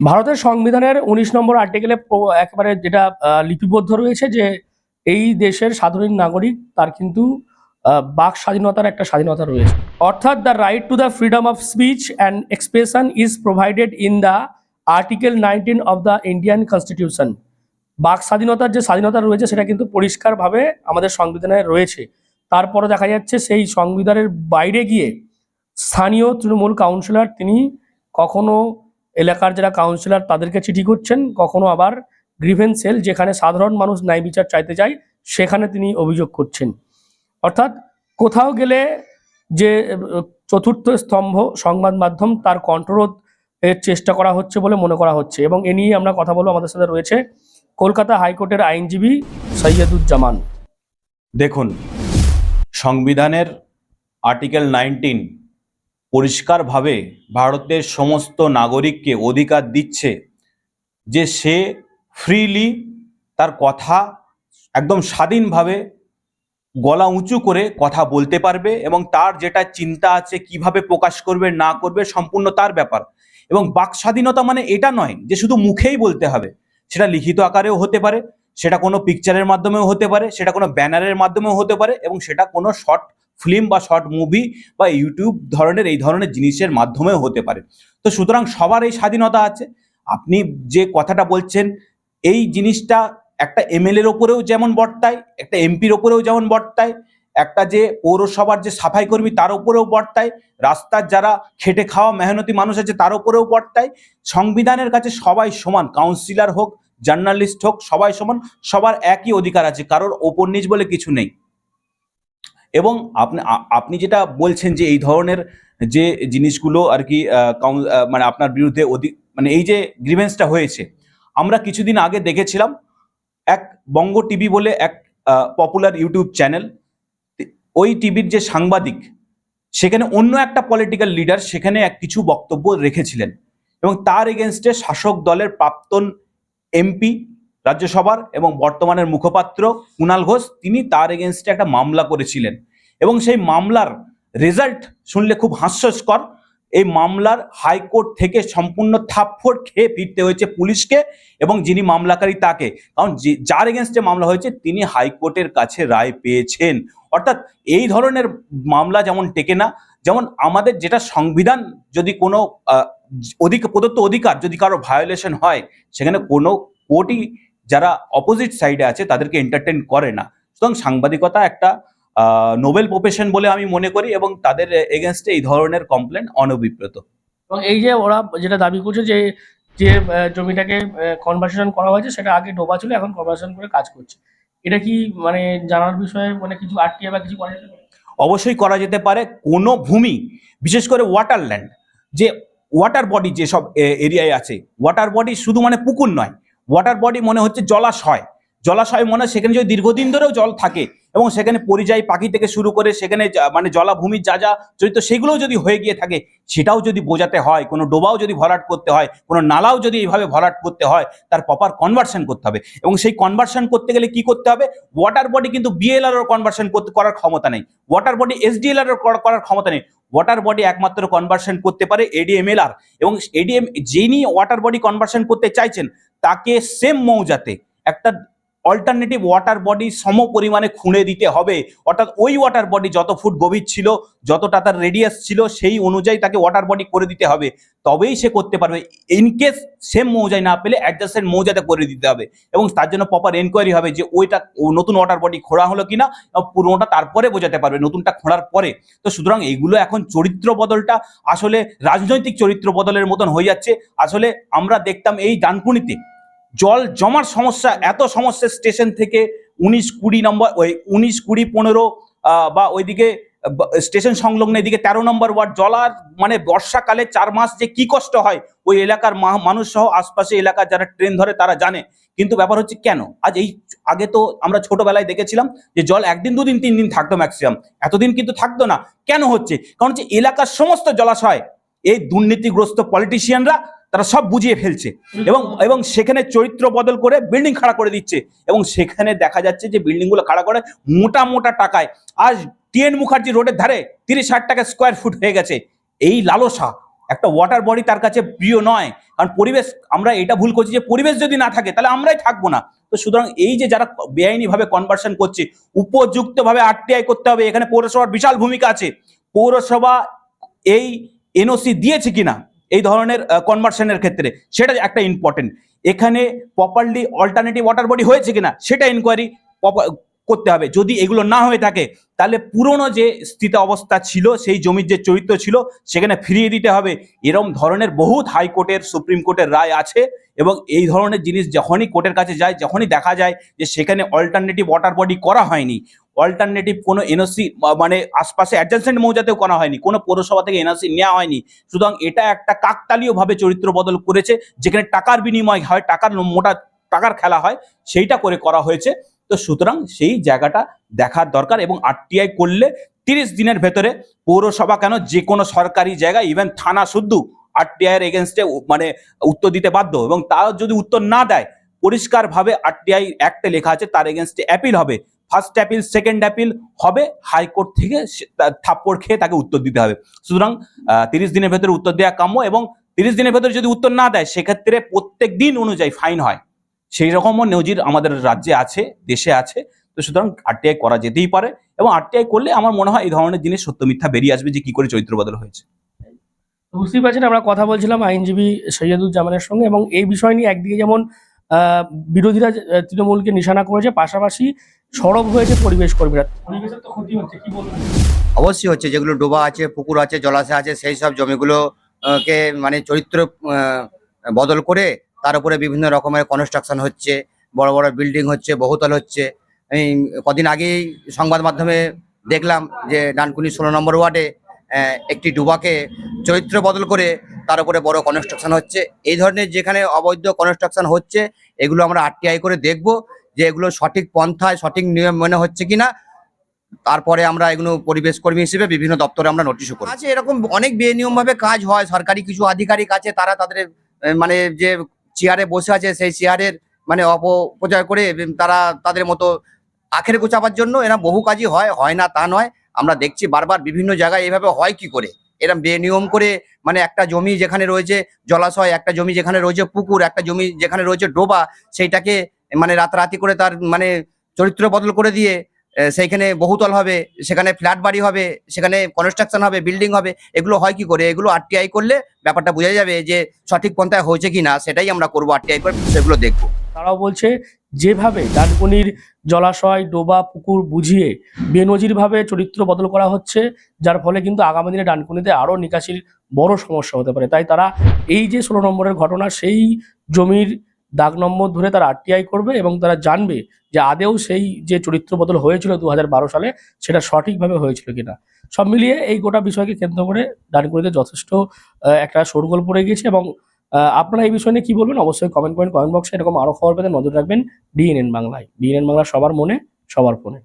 ভারতের সংবিধানের উনিশ নম্বর আর্টিকেলে একেবারে যেটা লিপিবদ্ধ রয়েছে যে এই দেশের সাধারণ নাগরিক তার কিন্তু বাক স্বাধীনতার একটা স্বাধীনতা রয়েছে। অর্থাৎ the right to the freedom of speech and expression is provided in the article nineteen of the Indian constitution বাক স্বাধীনতার যে স্বাধীনতা রয়েছে সেটা কিন্তু পরিষ্কারভাবে আমাদের সংবিধানে রয়েছে। তারপরে দেখা যাচ্ছে সেই সংবিধানের বাইরে গিয়ে স্থানীয় তৃণমূল কাউন্সিলর তিনি কখনো এলাকার যারা কাউন্সিলর তাদেরকে চিঠি করছেন কখনো আবার গ্রিভেন্স সেল যেখানে সাধারণ মানুষ ন্যায় বিচার চাইতে যায়, সেখানে তিনি অভিযোগ করছেন। অর্থাৎ কোথাও গেলে যে, চতুর্থ স্তম্ভ সংবাদ মাধ্যম, তার কণ্ঠরোধ এর চেষ্টা করা হচ্ছে বলে মনে করা হচ্ছে এবং এ নিয়ে আমরা কথা বলব আমাদের সাথে রয়েছে কলকাতা হাইকোর্টের আইনজীবী সৈয়দুজ্জামান। দেখুন, সংবিধানের আর্টিকেল নাইনটিন পরিষ্কারভাবে ভারতের সমস্ত নাগরিককে অধিকার দিচ্ছে যে সে ফ্রিলি তার কথা একদম স্বাধীনভাবে গলা উঁচু করে কথা বলতে পারবে এবং তার যেটা চিন্তা আছে, কীভাবে প্রকাশ করবে, না করবে সম্পূর্ণ তার ব্যাপার। এবং বাক স্বাধীনতা মানে এটা নয় যে শুধু মুখেই বলতে হবে। সেটা লিখিত আকারেও হতে পারে, সেটা কোনো পিকচারের মাধ্যমেও হতে পারে, সেটা কোনো ব্যানারের মাধ্যমেও হতে পারে এবং সেটা কোনো শর্ট ফিল্ম বা শর্ট মুভি বা ইউটিউব ধরনের এই ধরনের জিনিসের মাধ্যমেও হতে পারে। তো সুতরাং সবার এই স্বাধীনতা আছে। আপনি যে কথাটা বলছেন, এই জিনিসটা একটা এমএলএর ওপরেও যেমন বর্তায়, একটা এমপির ওপরেও যেমন বর্তায়, একটা যে পৌরসভার যে সাফাই কর্মী তার উপরেও বর্তায়, রাস্তার যারা খেটে খাওয়া মেহনতি মানুষ আছে তার উপরেও বর্তায়, সংবিধানের কাছে সবাই সমান কাউন্সিলর হোক জার্নালিস্ট হোক, সবাই সমান, সবার একই অধিকার আছে, কারোর ওপর নিচ বলে কিছু নেই। এবং আপনি আপনি যেটা বলছেন যে এই ধরনের যে জিনিসগুলো আর কি মানে আপনার বিরুদ্ধে অধিক মানে এই যে গ্রিভেন্সটা হয়েছে, আমরা কিছুদিন আগে দেখেছিলাম এক বঙ্গ টিভি বলে এক পপুলার ইউটিউব চ্যানেল ওই টিভির যে সাংবাদিক, সেখানে অন্য একটা পলিটিক্যাল লিডার সেখানে এক কিছু বক্তব্য রেখেছিলেন এবং তার এগেনস্টে শাসক দলের প্রাক্তন এমপি রাজ্যসভার এবং বর্তমানের মুখপাত্র কুণাল ঘোষ, তিনি তার এগেনস্টে একটা মামলা করেছিলেন। এবং সেই মামলার রেজাল্ট শুনলে খুব হাস্যস্কর। এই মামলার হাইকোর্ট থেকে সম্পূর্ণ থাপ্পড় খেয়ে ফিরতে হয়েছে পুলিশকে এবং যিনি মামলাকারী তাকে। কারণ যার এগেনস্টে মামলা হয়েছে, তিনি হাইকোর্টের কাছে রায় পেয়েছেন। অর্থাৎ এই ধরনের মামলা যেমন টেকে না, যেমন আমাদের যেটা সংবিধান যদি কোনো অধিক, প্রদত্ত অধিকার যদি কারও ভায়োলেশন হয়, সেখানে কোনো কোর্টই যারা অপোজিট সাইডে আছে তাদেরকে এন্টারটেন করে না। সুতরাং সাংবাদিকতা একটা নোবেল প্রফেশন বলে আমি মনে করি এবং তাদের এগেনস্টে এই ধরনের কমপ্লেন অনভিপ্রেত। এবং এই যে ওরা যেটা দাবি করছে যে যে জমিটাকে কনভার্সেশন করা হয়েছে সেটা আগে ডোবা ছিল এখন কনভার্সেশন করে কাজ করছে। এটা কি মানে জানার বিষয়ে মানে কিছু আটকিয়ে বা কিছু করা যেতে পারে? অবশ্যই করা যেতে পারে। কোনো ভূমি বিশেষ করে ওয়াটারল্যান্ড যে ওয়াটার বডি যেসব এরিয়ায় আছে ওয়াটার বডি শুধু মানে পুকুর নয় ওয়াটার বডি মনে হচ্ছে জলাশয়। জলাশয় মনে সেখানে যদি দীর্ঘদিন ধরেও জল থাকে এবং সেখানে পরিযায়ী পাখি থেকে শুরু করে সেখানে মানে জলাভূমির যা যা চরিত্র, সেগুলোও যদি হয়ে গিয়ে থাকে, সেটাও যদি বোঝাতে হয়, কোনো ডোবাও যদি ভরাট করতে হয়, কোনো নালাও যদি এইভাবে ভরাট করতে হয়, তার প্রপার কনভার্সন করতে হবে। এবং সেই কনভার্সন করতে গেলে কি করতে হবে? ওয়াটার বডি কিন্তু বিএলআর কনভার্সন করতে করার ক্ষমতা নেই। ওয়াটার বডি এসডিএলআর করার ক্ষমতা নেই। ওয়াটার বডি একমাত্র কনভার্সন করতে পারে এডিএমএলআর এবং এডিএম যিনি ওয়াটার বডি কনভার্সন করতে চাইছেন, তাকে সেম মৌজাতে একটা অল্টারনেটিভ ওয়াটার বডি সম পরিমাণে খুঁড়ে দিতে হবে। অর্থাৎ ওই ওয়াটার বডি যত ফুট গভীর ছিল, যতটা তার রেডিয়াস ছিল, সেই অনুযায়ী তাকে ওয়াটার বডি করে দিতে হবে। তবেই সে করতে পারবে। ইনকেস সেম মৌজায় না পেলে অ্যাডজাস্টেন্ট মৌজাতে করে দিতে হবে। এবং তার জন্য প্রপার এনকোয়ারি হবে যে ওইটা নতুন ওয়াটার বডি খোঁড়া হলো কিনা পুরোনোটা তারপরে বোঝাতে পারবে, নতুনটা খোঁড়ার পরে। তো সুতরাং এইগুলো এখন চরিত্র বদলটা, আসলে রাজনৈতিক চরিত্র বদলের মতন হয়ে যাচ্ছে। আসলে আমরা দেখতাম এই ডানকুনিতে জল জমার সমস্যা, এত সমস্যা স্টেশন থেকে উনিশ কুড়ি নম্বর, ওই উনিশ কুড়ি পনেরো বা ওইদিকে স্টেশন সংলগ্ন এদিকে তেরো নম্বর ওয়ার্ড জলার মানে বর্ষাকালে চার মাস যে কি কষ্ট হয়, ওই এলাকার মানুষ সহ আশপাশে এলাকার যারা ট্রেন ধরে তারা জানে। কিন্তু ব্যাপার হচ্ছে কেন? আজ এই আগে তো আমরা ছোটবেলায় দেখেছিলাম যে জল একদিন, দুদিন, তিন দিন থাকতো ম্যাক্সিমাম এতদিন কিন্তু থাকতো না। কেন হচ্ছে? কারণ হচ্ছে এলাকার সমস্ত জলাশয়, এই দুর্নীতিগ্রস্ত পলিটিশিয়ানরা তারা সব বুঝিয়ে ফেলছে। এবং এবং সেখানে চরিত্র বদল করে বিল্ডিং খাড়া করে দিচ্ছে। এবং সেখানে দেখা যাচ্ছে যে বিল্ডিংগুলো খাড়া করে মোটা মোটা টাকায়। আজ টিএন মুখার্জি রোডের ধারে তিরিশ ষাট টাকা স্কোয়ার ফুট হয়ে গেছে। এই লালসা, একটা ওয়াটার বডি তার কাছে প্রিয় নয়। কারণ পরিবেশ, আমরা এটা ভুল করছি যে পরিবেশ যদি না থাকে, তাহলে আমরাই থাকব না। তো সুতরাং এই যে যারা বেআইনিভাবে কনভার্সন করছে, উপযুক্তভাবে আরটিআই করতে হবে, এখানে পৌরসভার বিশাল ভূমিকা আছে। পৌরসভা এই এনওসি দিয়েছে কিনা? এই ধরনের কনভার্সনের ক্ষেত্রে। সেটা একটা ইম্পর্টেন্ট এখানে প্রপারলি অল্টারনেটিভ ওয়াটার বডি হয়েছে কিনা, সেটা ইনকোয়ারি করতে হবে। যদি এগুলো না হয়ে থাকে, তাহলে পুরনো যে স্থিত অবস্থা ছিল, সেই জমির যে চরিত্র ছিল, সেখানে ফিরিয়ে দিতে হবে। এরম ধরনের বহুত হাইকোর্টের সুপ্রিম কোর্টের রায় আছে এবং এই ধরনের জিনিস যখনই কোর্টের কাছে যায়, যখনই দেখা যায় যে সেখানে অল্টারনেটিভ ওয়াটার বডি করা হয়নি অল্টারনেটিভ কোনো এনওসি মানে আশপাশে অ্যাডজাস্টেন্ট মৌজাতেও করা হয়নি, কোনো পৌরসভা থেকে এনওসি নেওয়া হয়নি। সুতরাং এটা একটা কাকতালীয়ভাবে চরিত্র বদল করেছে, যেখানে টাকার বিনিময় হয়, টাকার মোটা টাকার খেলা হয়, সেইটা করে করা হয়েছে। তো সুতরাং সেই জায়গাটা দেখার দরকার এবং আরটিআই করলে তিরিশ দিনের ভেতরে পৌরসভা কেন যে কোনো সরকারি জায়গায় ইভেন থানা শুদ্ধ আরটিআই এর এগেনস্টে মানে উত্তর দিতে বাধ্য এবং তাও যদি উত্তর না দেয়, পরিষ্কারভাবে আরটিআই অ্যাক্টে লেখা আছে, তার এগেনস্টে অ্যাপিল হবে। ফার্স্ট অ্যাপিল সেকেন্ড অ্যাপিল হবে হাইকোর্ট থেকে থাপ্পড় খেয়ে তাকে উত্তর দিতে হবে। সুতরাং তিরিশ দিনের ভেতরে উত্তর দেওয়া কাম্য এবং তিরিশ দিনের ভেতরে যদি উত্তর না দেয়, সেক্ষেত্রে প্রত্যেক দিন অনুযায়ী ফাইন হয়। সেই রকমও নজির আমাদের রাজ্যে আছে, দেশে আছে। তো সুতরাং আরটিআই করা যেতেই পারে এবং আরটিআই করলে আমার মনে হয় এই ধরনের জিনিস সত্য মিথ্যা বেরিয়ে আসবে যে কি করে চরিত্র বদল হয়েছে। বুঝতেই পারছেন, আমরা কথা বলছিলাম আইনজীবী সৈয়দুজ্জামানের সঙ্গে এবং এই বিষয় নিয়ে একদিকে যেমন বিরোধীরা তৃণমূলকে নিশানা করেছে, পাশাপাশি সরব হয়েছে পরিবেশ কর্মীরা। হচ্ছে অবশ্যই হচ্ছে, যেগুলো ডোবা আছে, পুকুর আছে, জলাশয় আছে, সেই সব জমিগুলো কে মানে চরিত্র বদল করে তার উপরে বিভিন্ন রকমের কনস্ট্রাকশন হচ্ছে, বড় বড় বিল্ডিং হচ্ছে, বহুতল হচ্ছে। এই কদিন আগেই সংবাদ মাধ্যমে দেখলাম যে ডানকুনি ষোলো নম্বর ওয়ার্ডে একটি ডুবাকে চরিত্র বদল করে তার উপরে বড় কনস্ট্রাকশন হচ্ছে। এই ধরনের যেখানে অবৈধ কনস্ট্রাকশন হচ্ছে, এগুলো আমরা আরটিআই করে দেখব যে এগুলো সঠিক পন্থায় সঠিক নিয়ম মনে হচ্ছে কিনা। তারপরে আমরা এগুলো পরিবেশ কর্মী হিসেবে বিভিন্ন দপ্তরে আমরা নোটিশও করি আছে এরকম অনেক বেনিয়ম ভাবে কাজ হয়। সরকারি কিছু আধিকারিক আছে, তারা তাদের মানে যে চেয়ারে বসে আছে, সেই চেয়ারের মানে অপপ্রচার করে তারা তাদের মতো আখের গোছাবার জন্য এরা বহু কাজই হয় হয় না তা নয়। আমরা দেখছি বারবার বিভিন্ন জায়গায় এভাবে হয় কি করে? এরম বেনিয়ম করে মানে একটা জমি যেখানে রয়েছে জলাশয়, একটা জমি যেখানে রয়েছে পুকুর, একটা জমি যেখানে রয়েছে ডোবা, সেইটাকে মানে রাতারাতি করে তার মানে চরিত্র বদল করে দিয়ে সেইখানে বহুতল হবে, সেখানে ফ্ল্যাট বাড়ি হবে, সেখানে কনস্ট্রাকশন হবে, বিল্ডিং হবে, এগুলো হয় কি করে? এগুলো আরটিআই করলে ব্যাপারটা বোঝা যাবে যে সঠিক পন্থায় হয়েছে কি না সেটাই আমরা করব আরটিআই করে সেগুলো দেখব। তারাও বলছে, যেভাবে ডানকুনির জলাশয়, ডোবা, পুকুর বুঝিয়ে বেনজিরভাবে চরিত্র বদল করা হচ্ছে, যার ফলে কিন্তু আগামী দিনে ডানকুনিতে আরও নিকাশির বড় সমস্যা হতে পারে। তাই তারা এই যে ষোলো নম্বরের ঘটনা, সেই জমির দাগ নম্বর ধরে তারা আরটিআই করবে এবং তারা জানবে যে আদেও সেই যে চরিত্র বদল হয়েছিল দু হাজার বারো সালে, সেটা সঠিকভাবে হয়েছিল কিনা। সব মিলিয়ে এই গোটা বিষয়কে কেন্দ্র করে ডানকুনিতে যথেষ্ট একটা শোরগোল পড়ে গিয়েছে এবং আপনারা এই বিষয় নিয়ে কি বলবেন? অবশ্যই কমেন্ট করেন কমেন্ট বক্সে এরকম আরও খবর পেতে নজর রাখবেন। ডিএনএন বাংলায়। ডিএনএন বাংলা সবার মনে, সবার ফোনে।